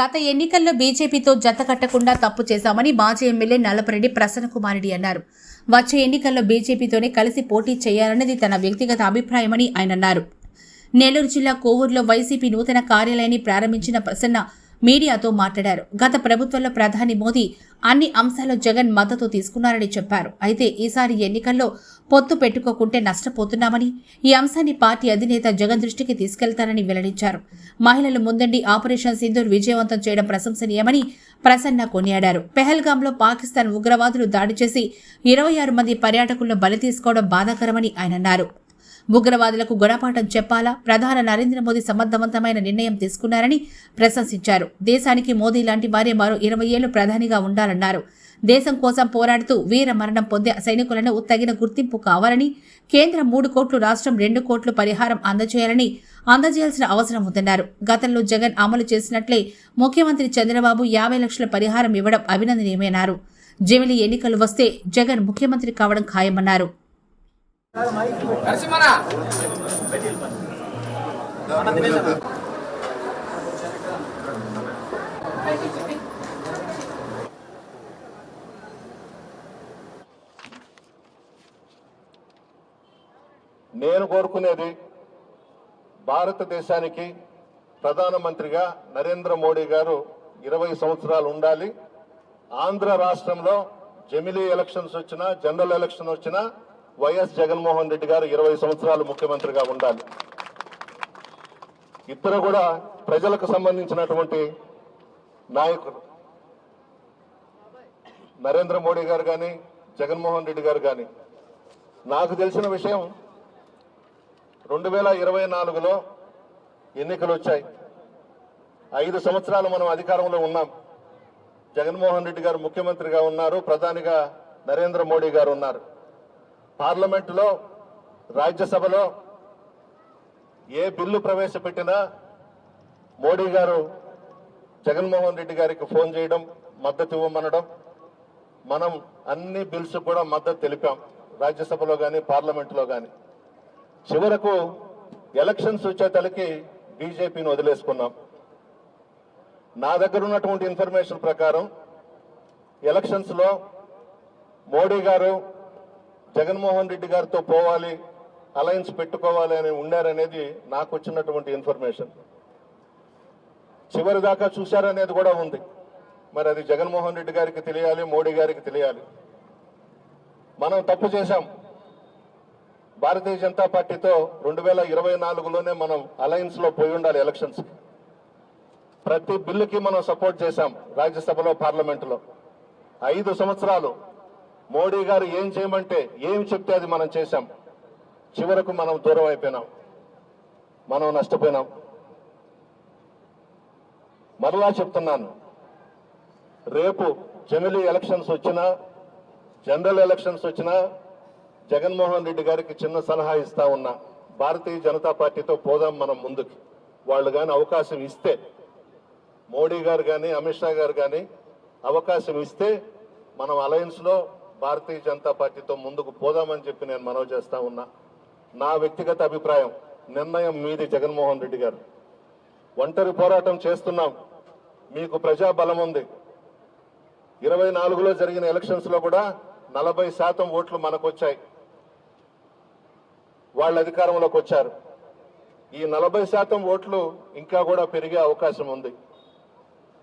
గత ఎన్నికల్లో బీజేపీతో జత కట్టకుండా తప్పు చేశామని మాజీ ఎమ్మెల్యే నల్లపరెడ్డి ప్రసన్న కుమారెడ్డి అన్నారు. వచ్చే ఎన్నికల్లో బీజేపీతోనే కలిసి పోటీ చేయాలన్నది తన వ్యక్తిగత అభిప్రాయమని ఆయన అన్నారు. నెల్లూరు జిల్లా కోవూరులో వైసీపీ నూతన కార్యాలయాన్ని ప్రారంభించిన ప్రసన్న మీడియాతో మాట్లాడారు. గత ప్రభుత్వంలో ప్రధాని మోదీ అన్ని అంశాల్లో జగన్ మద్దతు తీసుకున్నారని చెప్పారు. అయితే ఈసారి ఎన్నికల్లో పొత్తు పెట్టుకోకుంటే నష్టపోతున్నామని ఈ అంశాన్ని పార్టీ అధినేత జగన్ దృష్టికి తీసుకెళ్తానని వెల్లడించారు. మహిళలు ముందండి ఆపరేషన్ సింధూర్ విజయవంతం చేయడం ప్రశంసనీయమని ప్రసన్న కొనియాడారు. పెహల్గాంలో పాకిస్తాన్ ఉగ్రవాదులు దాడి చేసి ఇరవై ఆరు మంది పర్యాటకులను బలి తీసుకోవడం బాధాకరమని ఆయన అన్నారు. ఉగ్రవాదులకు గుణపాఠం చెప్పాలా? ప్రధాని నరేంద్ర మోదీ సమర్థవంతమైన నిర్ణయం తీసుకున్నారని ప్రశంసించారు. దేశానికి మోదీ లాంటి వారే మరో ఇరవై ఏళ్ళు ప్రధానిగా ఉండాలన్నారు. దేశం కోసం పోరాడుతూ వీర మరణం పొందే సైనికులను తగిన గుర్తింపు కావాలని కేంద్రం మూడు కోట్లు రాష్ట్రం రెండు కోట్లు పరిహారం అందజేయాలని అందజేయాల్సిన అవసరం ఉందన్నారు. గతంలో జగన్ అమలు చేసినట్లే ముఖ్యమంత్రి చంద్రబాబు యాభై లక్షల పరిహారం ఇవ్వడం అభినందనీయమన్నారు. జమిలి ఎన్నికలు వస్తే జగన్ ముఖ్యమంత్రి కావడం ఖాయమన్నారు. నరసింహనా! నేను కోరుకునేది భారతదేశానికి ప్రధానమంత్రిగా నరేంద్ర మోడీ గారు ఇరవై సంవత్సరాలు ఉండాలి. ఆంధ్ర రాష్ట్రంలో జమిలీ ఎలక్షన్స్ వచ్చినా జనరల్ ఎలక్షన్ వచ్చినా వైఎస్ జగన్మోహన్ రెడ్డి గారు ఇరవై సంవత్సరాలు ముఖ్యమంత్రిగా ఉండాలి. ఇద్దరు కూడా ప్రజలకు సంబంధించినటువంటి నాయకులు నరేంద్ర మోడీ గారు కానీ జగన్మోహన్ రెడ్డి గారు కానీ నాకు తెలిసిన విషయం రెండు వేల ఇరవై నాలుగులో ఎన్నికలు వచ్చాయి ఐదు సంవత్సరాలు మనం అధికారంలో ఉన్నాం. జగన్మోహన్ రెడ్డి గారు ముఖ్యమంత్రిగా ఉన్నారు ప్రధానిగా నరేంద్ర మోడీ గారు ఉన్నారు. పార్లమెంటులో రాజ్యసభలో ఏ బిల్లు ప్రవేశపెట్టినా మోడీ గారు జగన్మోహన్ రెడ్డి గారికి ఫోన్ చేయడం మద్దతు ఇవ్వమనడం మనం అన్ని బిల్స్ కూడా మద్దతు తెలిపాం. రాజ్యసభలో కానీ పార్లమెంటులో కానీ చివరకు ఎలక్షన్స్ వచ్చేతలకి బీజేపీని వదిలేసుకున్నాం. నా దగ్గర ఉన్నటువంటి ఇన్ఫర్మేషన్ ప్రకారం ఎలక్షన్స్లో మోడీ గారు జగన్మోహన్ రెడ్డి గారితో పోవాలి అలయన్స్ పెట్టుకోవాలి అని ఉండారనేది నాకు వచ్చినటువంటి ఇన్ఫర్మేషన్. చివరి దాకా చూశారనేది కూడా ఉంది. మరి అది జగన్మోహన్ రెడ్డి గారికి తెలియాలి మోడీ గారికి తెలియాలి. మనం తప్పు చేశాం. భారతీయ జనతా పార్టీతో రెండు వేల ఇరవై నాలుగులోనే మనం అలయన్స్లో పోయి ఉండాలి ఎలక్షన్స్ ప్రతి బిల్లుకి మనం సపోర్ట్ చేశాం రాజ్యసభలో పార్లమెంటులో. ఐదు సంవత్సరాలు మోడీ గారు ఏం చేయమంటే ఏం చెప్తే అది మనం చేశాం. చివరకు మనం దూరం అయిపోయినాం. మనం నష్టపోయినాం. మరలా చెప్తున్నాను. రేపు జనరల్ ఎలక్షన్స్ వచ్చినా జనరల్ ఎలక్షన్స్ వచ్చినా జగన్మోహన్ రెడ్డి గారికి చిన్న సలహా ఇస్తా ఉన్నా భారతీయ జనతా పార్టీతో పోదాం మనం ముందుకి. వాళ్ళు కానీ అవకాశం ఇస్తే మోడీ గారు కానీ అమిత్ షా గారు కానీ అవకాశం ఇస్తే మనం అలయన్స్లో భారతీయ జనతా పార్టీతో ముందుకు పోదామని చెప్పి నేను మనవి చేస్తా ఉన్నా. నా వ్యక్తిగత అభిప్రాయం నిర్ణయం మీది జగన్మోహన్ రెడ్డి గారు. ఒంటరి పోరాటం చేస్తున్నాం. మీకు ప్రజా బలం ఉంది. ఇరవై నాలుగులో జరిగిన ఎలక్షన్స్లో కూడా నలభై శాతం ఓట్లు మనకు వచ్చాయి. వాళ్ళ అధికారంలోకి వచ్చారు. ఈ నలభై శాతం ఓట్లు ఇంకా కూడా పెరిగే అవకాశం ఉంది.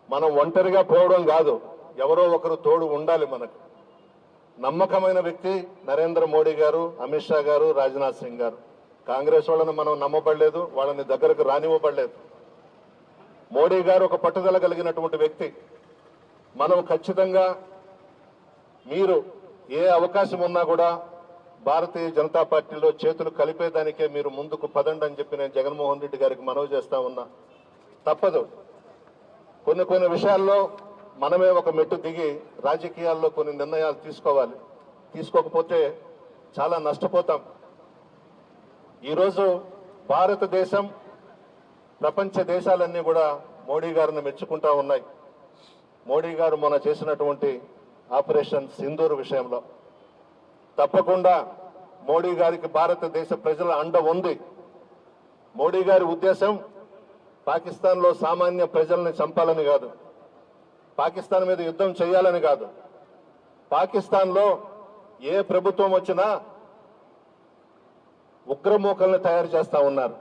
మనం ఒంటరిగా పోవడం కాదు ఎవరో ఒకరు తోడు ఉండాలి మనకు. నమ్మకమైన వ్యక్తి నరేంద్ర మోడీ గారు అమిత్ షా గారు రాజ్నాథ్ సింగ్ గారు. కాంగ్రెస్ వాళ్ళని మనం నమ్మబడలేదు వాళ్ళని దగ్గరకు రానివ్వబడలేదు. మోడీ గారు ఒక పట్టుదల కలిగినటువంటి వ్యక్తి. మనం ఖచ్చితంగా మీరు ఏ అవకాశం ఉన్నా కూడా భారతీయ జనతా పార్టీలో చేతులు కలిపేదానికే మీరు ముందుకు పదండి అని చెప్పి నేను జగన్మోహన్ రెడ్డి గారికి మనవి చేస్తా ఉన్నా. తప్పదు. కొన్ని కొన్ని విషయాల్లో మనమే ఒక మెట్టు దిగి రాజకీయాల్లో కొన్ని నిర్ణయాలు తీసుకోవాలి. తీసుకోకపోతే చాలా నష్టపోతాం. ఈరోజు భారతదేశం ప్రపంచ దేశాలన్నీ కూడా మోడీ గారిని మెచ్చుకుంటా ఉన్నాయి. మోడీ గారు మొన్న చేసినటువంటి ఆపరేషన్ సింధూర్ విషయంలో. తప్పకుండా మోడీ గారికి భారతదేశ ప్రజల అండ ఉంది. మోడీ గారి ఉద్దేశం పాకిస్తాన్లో సామాన్య ప్రజల్ని చంపాలని కాదు. పాకిస్తాన్ మీద యుద్ధం చేయాలని కాదు. పాకిస్తాన్లో ఏ ప్రభుత్వం వచ్చినా ఉగ్రమూకల్ని తయారు చేస్తూ ఉన్నారు.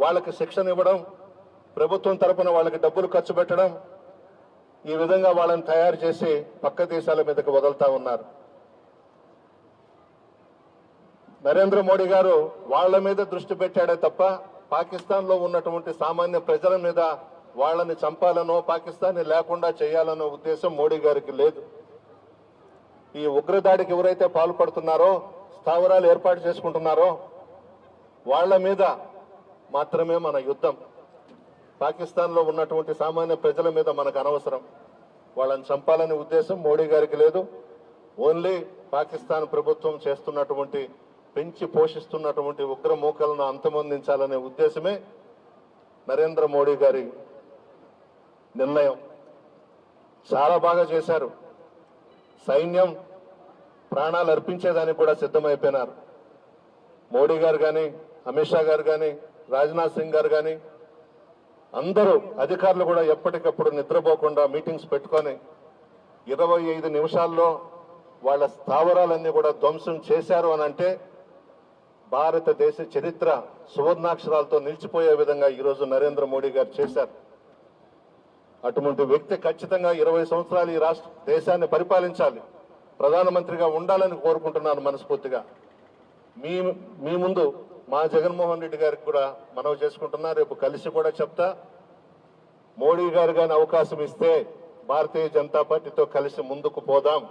వాళ్ళకి శిక్షణ ఇవ్వడం ప్రభుత్వం తరపున వాళ్ళకి డబ్బులు ఖర్చు పెట్టడం ఈ విధంగా వాళ్ళని తయారు చేసి పక్క దేశాల మీదకి వదులుతా ఉన్నారు. నరేంద్ర మోడీ గారు వాళ్ళ మీద దృష్టి పెట్టాడే తప్ప పాకిస్తాన్లో ఉన్నటువంటి సామాన్య ప్రజల మీద వాళ్ళని చంపాలనో పాకిస్తాన్ లేకుండా చేయాలనో ఉద్దేశం మోడీ గారికి లేదు. ఈ ఉగ్రదాడికి ఎవరైతే పాల్పడుతున్నారో స్థావరాలు ఏర్పాటు చేసుకుంటున్నారో వాళ్ళ మీద మాత్రమే మన యుద్ధం. పాకిస్తాన్లో ఉన్నటువంటి సామాన్య ప్రజల మీద మనకు అనవసరం. వాళ్ళని చంపాలనే ఉద్దేశం మోడీ గారికి లేదు. ఓన్లీ పాకిస్తాన్ ప్రభుత్వం చేస్తున్నటువంటి పెంచి పోషిస్తున్నటువంటి ఉగ్ర మూకలను అంతమొందించాలనే ఉద్దేశమే నరేంద్ర మోడీ గారి నిర్ణయం. చాలా బాగా చేశారు. సైన్యం ప్రాణాలు అర్పించేదానికి కూడా సిద్ధమైపోయినారు. మోడీ గారు కానీ అమిత్ షా గారు కానీ రాజ్నాథ్ సింగ్ గారు కానీ అందరూ అధికారులు కూడా ఎప్పటికప్పుడు నిద్రపోకుండా మీటింగ్స్ పెట్టుకొని ఇరవై ఐదు నిమిషాల్లో వాళ్ళ స్థావరాలన్నీ కూడా ధ్వంసం చేశారు అని అంటే భారతదేశ చరిత్ర సువర్ణాక్షరాలతో నిలిచిపోయే విధంగా ఈరోజు నరేంద్ర మోడీ గారు చేశారు. అటువంటి వ్యక్తి ఖచ్చితంగా ఇరవై సంవత్సరాలు ఈ రాష్ట్ర దేశాన్ని పరిపాలించాలి. ప్రధానమంత్రిగా ఉండాలని కోరుకుంటున్నాను మనస్ఫూర్తిగా. మీ మీ ముందు మా జగన్మోహన్ రెడ్డి గారికి కూడా మనవి చేసుకుంటున్నా రేపు కలిసి కూడా చెప్తా. మోడీ గారు కానీ అవకాశం ఇస్తే భారతీయ జనతా పార్టీతో కలిసి ముందుకు పోదాం.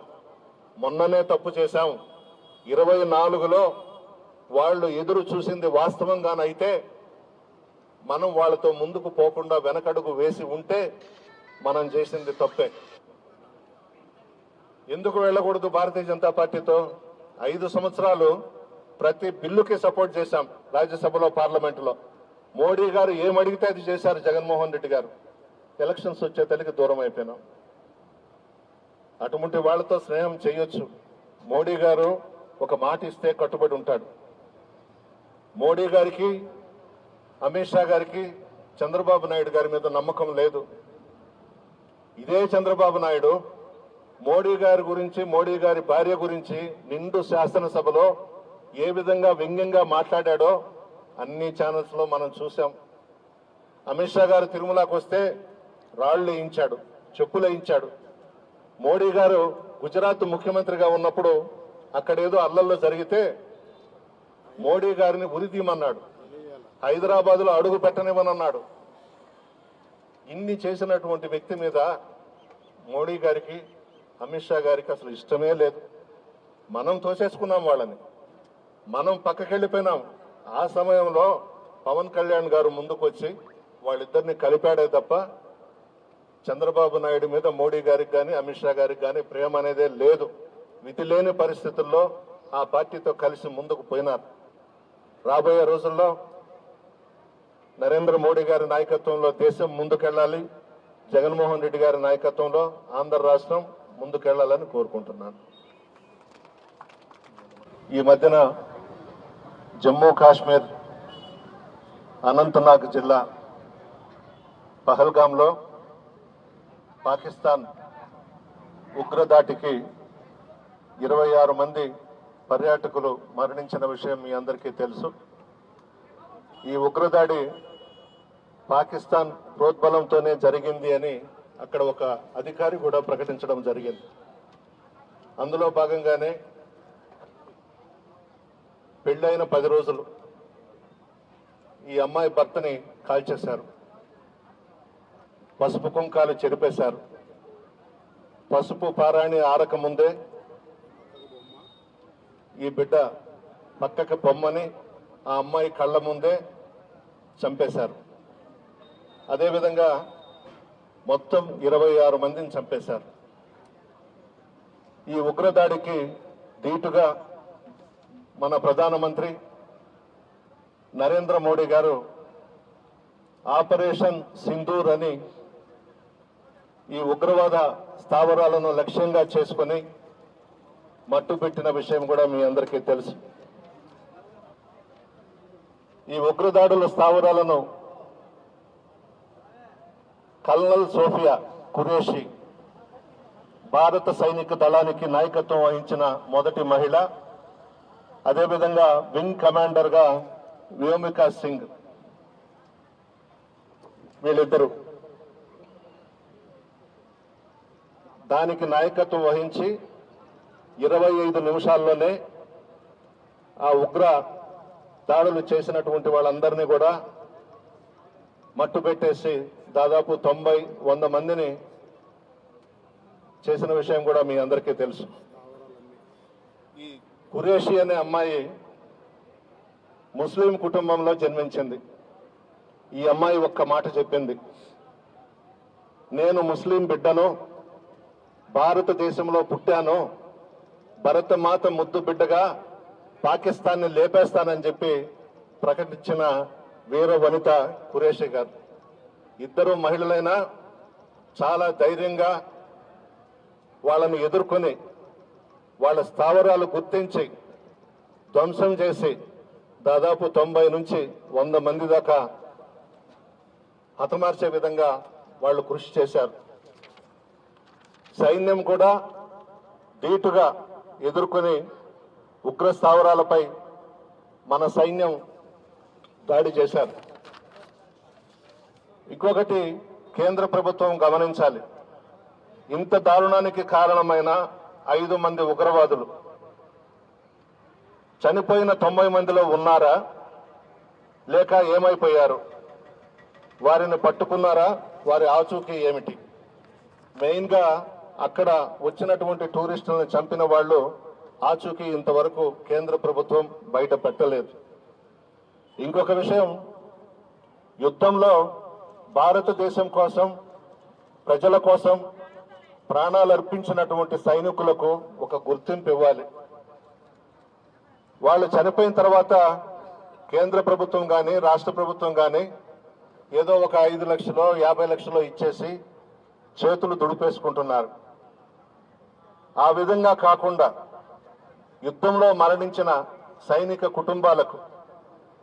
మొన్ననే తప్పు చేశాం. ఇరవై నాలుగులో వాళ్ళు ఎదురు చూసింది వాస్తవంగానైతే మనం వాళ్ళతో ముందుకు పోకుండా వెనకడుగు వేసి ఉంటే మనం చేసింది తప్పే. ఎందుకు వెళ్ళకూడదు భారతీయ జనతా పార్టీతో? ఐదు సంవత్సరాలు ప్రతి బిల్లుకి సపోర్ట్ చేశాం రాజ్యసభలో పార్లమెంటులో. మోడీ గారు ఏమడిగితే అది చేశారు జగన్మోహన్ రెడ్డి గారు. ఎలక్షన్స్ వచ్చే తల్లికి దూరం అయిపోయినాం. అటువంటి వాళ్ళతో స్నేహం చేయొచ్చు. మోడీ గారు ఒక మాట ఇస్తే కట్టుబడి ఉంటాడు. మోడీ గారికి అమిత్ షా గారికి చంద్రబాబు నాయుడు గారి మీద నమ్మకం లేదు. ఇదే చంద్రబాబు నాయుడు మోడీ గారి గురించి మోడీ గారి భార్య గురించి నిండు శాసనసభలో ఏ విధంగా వ్యంగ్యంగా మాట్లాడాడో అన్ని ఛానల్స్లో మనం చూసాం. అమిత్ షా గారు తిరుమలకు వస్తే రాళ్ళు వేయించాడు చెప్పులు వేయించాడు. మోడీ గారు గుజరాత్ ముఖ్యమంత్రిగా ఉన్నప్పుడు అక్కడేదో అల్లల్లో జరిగితే మోడీ గారిని ఉరితీయమన్నాడు హైదరాబాద్లో అడుగు పెట్టనివ్వనన్నాడు. ఇన్ని చేసినటువంటి వ్యక్తి మీద మోడీ గారికి అమిత్ షా గారికి అసలు ఇష్టమే లేదు. మనం తోసేసుకున్నాం వాళ్ళని. మనం పక్కకెళ్ళిపోయినాం. ఆ సమయంలో పవన్ కళ్యాణ్ గారు ముందుకు వచ్చి వాళ్ళిద్దరిని కలిపాడే తప్ప చంద్రబాబు నాయుడు మీద మోడీ గారికి కానీ అమిత్ షా గారికి కానీ ప్రేమ అనేదే లేదు. విధి లేని పరిస్థితుల్లో ఆ పార్టీతో కలిసి ముందుకు పోయినారు. రాబోయే రోజుల్లో నరేంద్ర మోడీ గారి నాయకత్వంలో దేశం ముందుకెళ్ళాలి. జగన్మోహన్ రెడ్డి గారి నాయకత్వంలో ఆంధ్ర రాష్ట్రం ముందుకెళ్ళాలని కోరుకుంటున్నాను. ఈ మధ్యన జమ్మూ కాశ్మీర్ అనంతనాగ్ జిల్లా పహల్గాంలో పాకిస్తాన్ ఉగ్రదాటికి ఇరవై ఆరు మంది పర్యాటకులు మరణించిన విషయం మీ అందరికీ తెలుసు. ఈ ఉగ్రదాడి పాకిస్తాన్ ప్రోద్బలంతోనే జరిగింది అని అక్కడ ఒక అధికారి కూడా ప్రకటించడం జరిగింది. అందులో భాగంగానే పెళ్ళైన పది రోజులు ఈ అమ్మాయి భర్తని కాల్చేశారు పసుపు కుంకాలు చెరిపేశారు. పసుపు పారాణి ఆరక ముందే ఈ బిడ్డ పక్కకి పొమ్మని ఆ అమ్మాయి కళ్ళ ముందే చంపేశారు. అదేవిధంగా మొత్తం ఇరవై ఆరు మందిని చంపేశారు. ఈ ఉగ్రదాడికి ధీటుగా మన ప్రధానమంత్రి నరేంద్ర మోడీ గారు ఆపరేషన్ సింధూర్ అని ఈ ఉగ్రవాద స్థావరాలను లక్ష్యంగా చేసుకొని మట్టుపెట్టిన విషయం కూడా మీ అందరికీ తెలుసు. ఈ ఉగ్రదాడుల స్థావరాలను కల్నల్ సోఫియా కురేషి భారత సైనిక దళానికి నాయకత్వం వహించిన మొదటి మహిళ అదేవిధంగా వింగ్ కమాండర్గా వ్యోమికా సింగ్ వీళ్ళిద్దరు. దానికి నాయకత్వం వహించి ఇరవై ఐదు నిమిషాల్లోనే ఆ ఉగ్ర దాడులు చేసినటువంటి వాళ్ళందరినీ కూడా మట్టు పెట్టేసి దాదాపు తొంభై వంద మందిని చేసిన విషయం కూడా మీ అందరికీ తెలుసు. ఈ కురేషి అనే అమ్మాయి ముస్లిం కుటుంబంలో జన్మించింది. ఈ అమ్మాయి ఒక్క మాట చెప్పింది. నేను ముస్లిం బిడ్డను భారతదేశంలో పుట్టాను భరతమాత ముద్దు బిడ్డగా పాకిస్తాన్ని లేపేస్తానని చెప్పి ప్రకటించిన వీర వనిత కురేషి గారు. ఇద్దరు మహిళలైనా చాలా ధైర్యంగా వాళ్ళని ఎదుర్కొని వాళ్ళ స్థావరాలు గుర్తించి ధ్వంసం చేసి దాదాపు తొంభై నుంచి వంద మంది దాకా హతమార్చే విధంగా వాళ్ళు కృషి చేశారు. సైన్యం కూడా ధీటుగా ఎదుర్కొని ఉగ్ర స్థావరాలపై మన సైన్యం దాడి చేశారు. ఇంకొకటి కేంద్ర ప్రభుత్వం గమనించాలి. ఇంత దారుణానికి కారణమైన ఐదు మంది ఉగ్రవాదులు. చనిపోయిన తొంభై మందిలో ఉన్నారా? లేక ఏమైపోయారు? వారిని పట్టుకున్నారా? వారి ఆచూకీ ఏమిటి? మెయిన్గా అక్కడ వచ్చినటువంటి టూరిస్టులను చంపిన వాళ్ళు ఆచూకీ ఇంతవరకు కేంద్ర ప్రభుత్వం బయట పెట్టలేదు. ఇంకొక విషయం యుద్ధంలో భారతదేశం కోసం ప్రజల కోసం ప్రాణాలు అర్పించినటువంటి సైనికులకు ఒక గుర్తింపు ఇవ్వాలి. వాళ్ళు చనిపోయిన తర్వాత కేంద్ర ప్రభుత్వం కానీ రాష్ట్ర ప్రభుత్వం కానీ ఏదో ఒక ఐదు లక్షలో యాభై లక్షలో ఇచ్చేసి చేతులు దుడిపేసుకుంటున్నారు. ఆ విధంగా కాకుండా యుద్ధంలో మరణించిన సైనిక కుటుంబాలకు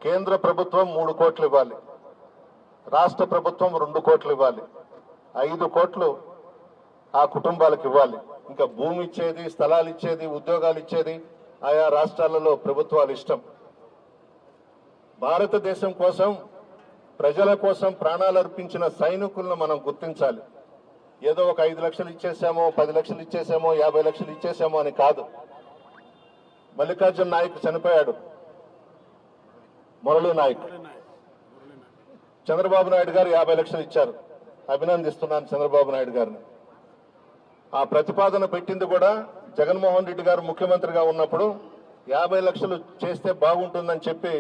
కేంద్ర ప్రభుత్వం మూడు కోట్లు ఇవ్వాలి. రాష్ట్ర ప్రభుత్వం రెండు కోట్లు ఇవ్వాలి. ఐదు కోట్లు ఆ కుటుంబాలకు ఇవ్వాలి. ఇంకా భూమి ఇచ్చేది స్థలాలు ఇచ్చేది ఉద్యోగాలు ఇచ్చేది ఆయా రాష్ట్రాలలో ప్రభుత్వాలు ఇష్టం. భారతదేశం కోసం ప్రజల కోసం ప్రాణాలు అర్పించిన సైనికులను మనం గుర్తించాలి. ఏదో ఒక ఐదు లక్షలు ఇచ్చేసామో పది లక్షలు ఇచ్చేసామో యాభై లక్షలు ఇచ్చేసామో అని కాదు. మల్లికార్జున నాయక్ చనిపోయాడు. మురళీ నాయక్. చంద్రబాబు నాయుడు గారు యాభై లక్షలు ఇచ్చారు. అభినందిస్తున్నాను చంద్రబాబు నాయుడు గారిని. ఆ ప్రతిపాదన పెట్టింది కూడా జగన్మోహన్ రెడ్డి గారు ముఖ్యమంత్రిగా ఉన్నప్పుడు యాభై లక్షలు చేస్తే బాగుంటుందని చెప్పి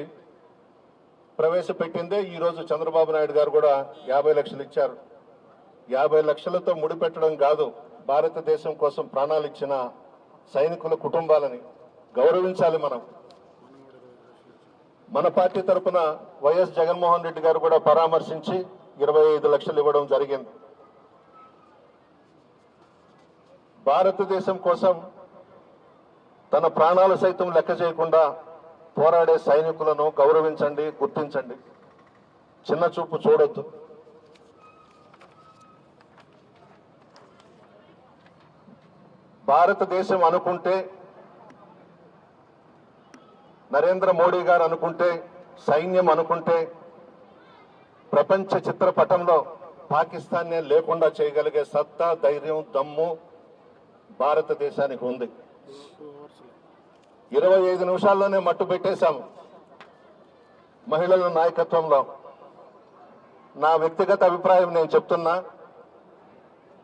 ప్రవేశపెట్టిందే ఈ రోజు చంద్రబాబు నాయుడు గారు కూడా యాభై లక్షలు ఇచ్చారు. యాభై లక్షలతో ముడిపెట్టడం కాదు భారతదేశం కోసం ప్రాణాలు ఇచ్చిన సైనికుల కుటుంబాలని గౌరవించాలి మనం. మన పార్టీ తరపున వైఎస్ జగన్మోహన్ రెడ్డి గారు కూడా పరామర్శించి ఇరవై ఐదు లక్షలు ఇవ్వడం జరిగింది. భారతదేశం కోసం తన ప్రాణాలు సైతం లెక్క చేయకుండా పోరాడే సైనికులను గౌరవించండి గుర్తించండి. చిన్న చూపు చూడొద్దు. భారతదేశం అనుకుంటే నరేంద్ర మోడీ గారు అనుకుంటే సైన్యం అనుకుంటే ప్రపంచ చిత్రపటంలో పాకిస్తాన్నే లేకుండా చేయగలిగే సత్తా ధైర్యం దమ్ము భారతదేశానికి ఉంది. ఇరవై ఐదు నిమిషాల్లోనే మట్టు పెట్టేశాము. మహిళల నాయకత్వంలో నా వ్యక్తిగత అభిప్రాయం నేను చెప్తున్నా.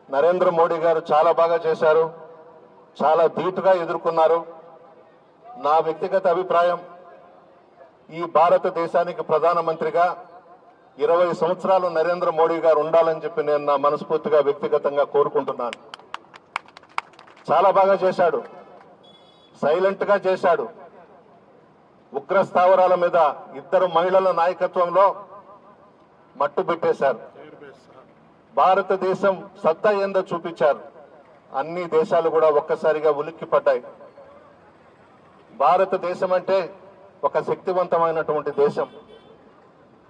నరేంద్ర మోడీ గారు చాలా బాగా చేశారు. చాలా ధీటుగా ఎదుర్కొన్నారు. నా వ్యక్తిగత అభిప్రాయం ఈ భారతదేశానికి ప్రధానమంత్రిగా ఇరవై సంవత్సరాలు నరేంద్ర మోడీ గారు ఉండాలని చెప్పి నేను నా మనస్ఫూర్తిగా వ్యక్తిగతంగా కోరుకుంటున్నాను. చాలా బాగా చేశాడు. సైలెంట్గా చేశాడు. ఉగ్ర స్థావరాల మీద ఇద్దరు మహిళల నాయకత్వంలో మట్టు పెట్టేశారు. భారతదేశం సత్తా ఏందో చూపించారు. అన్ని దేశాలు కూడా ఒక్కసారిగా ఉలిక్కి పడ్డాయి భారతదేశం అంటే ఒక శక్తివంతమైనటువంటి దేశం.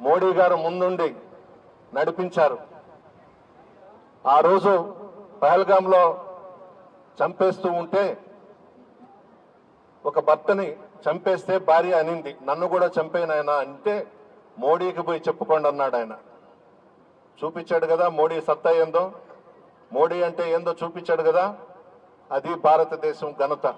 మోడీ గారు ముందుండి నడిపించారు. ఆ రోజు పహల్గాంలో చంపేస్తూ ఉంటే ఒక భర్తని చంపేస్తే భార్య అనింది. నన్ను కూడా చంపేనాయన అంటే మోడీకి పోయి చెప్పుకోండి అన్నాడు ఆయన. చూపించాడు కదా మోడీ సత్తా ఏందో? మోడీ అంటే ఏందో చూపించాడు కదా? అది భారతదేశం ఘనత.